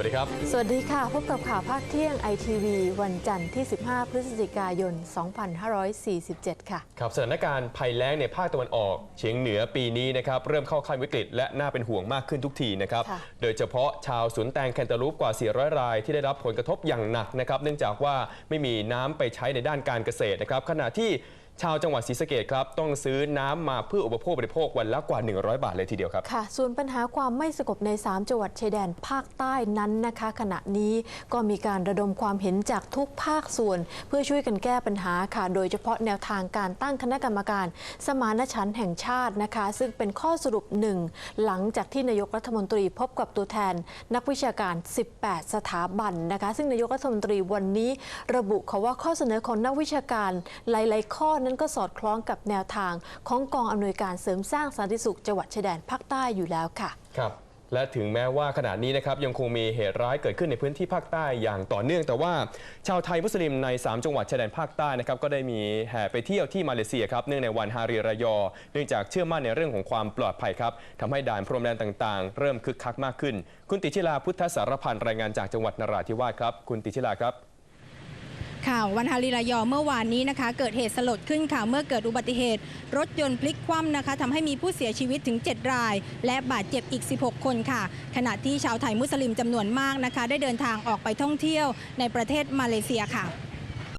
วัสดีครับ สวัสดีค่ะ พบกับข่าวภาคเที่ยงไอทีวีวันจันทร์ที่ 15 พฤศจิกายน 2547 ค่ะ ครับ สถานการณ์ภัยแล้งในภาคตะวันออก เฉียงเหนือปีนี้นะครับ เริ่มเข้าขั้นวิกฤตและน่าเป็นห่วงมากขึ้นทุกทีนะครับค่ะโดยเฉพาะชาวสวนแตงแคนตาลูปกว่า 400 ราย ที่ได้รับผลกระทบอย่างหนักนะครับ เนื่องจากว่าไม่มีน้ำไปใช้ในด้านการเกษตรนะครับ ขณะที่ ชาวจังหวัดศรีสะเกดครับต้องซื้อน้ำมาเพื่ออุปโภคบริโภควันละกว่า 100 บาทเลยทีเดียวครับ ค่ะ ส่วนปัญหาความไม่สงบใน 3 จังหวัดชายแดนภาคใต้นั้นนะคะ ขณะนี้ก็มีการระดมความเห็นจากทุกภาคส่วน เพื่อช่วยกันแก้ปัญหาค่ะ โดยเฉพาะแนวทางการตั้งคณะกรรมการ สมานฉันท์แห่งชาตินะคะ ซึ่งเป็นข้อสรุปหนึ่งหลังจากที่นายกรัฐมนตรีพบกับตัวแทน นักวิชาการ 18 สถาบันนะคะ ซึ่งนายกรัฐมนตรีวันนี้ ระบุเขาว่าข้อเสนอของนักวิชาการหลาย ๆ ข้อนั้นก็สอดคล้องกับแนวทางของกองอำนวยการเสริมสร้างสันติสุขจังหวัดชายแดนภาคใต้อยู่แล้วค่ะครับและถึงแม้ว่าขณะนี้นะครับยังคงมีเหตุร้ายเกิดขึ้นในพื้นที่ภาคใต้อย่างต่อเนื่อง แต่ว่าชาวไทยมุสลิมใน 3 จังหวัดชายแดนภาคใต้นะครับก็ได้มีแห่ไปเที่ยวที่มาเลเซียครับเนื่องในวันฮารีรายอ เนื่องจากเชื่อมั่นในเรื่องของความปลอดภัยครับทำให้ด่านพรมแดนต่างๆ เริ่มคึกคักมากขึ้น คุณติชิลาพุทธสารพันรายงานจากจังหวัดนราธิวาสครับ คุณติชิลาครับ ข่าววันฮาริรายอเมื่อวานนี้นะคะ เกิดเหตุสลดขึ้นค่ะเมื่อเกิดอุบัติเหตุ รถยนต์พลิกคว่ำนะคะทำให้มีผู้เสียชีวิตถึง 7 ราย และบาดเจ็บอีก 16 คนค่ะ ขณะที่ชาวไทยมุสลิมจำนวนมากนะคะ ได้เดินทางออกไปท่องเที่ยวในประเทศมาเลเซียค่ะ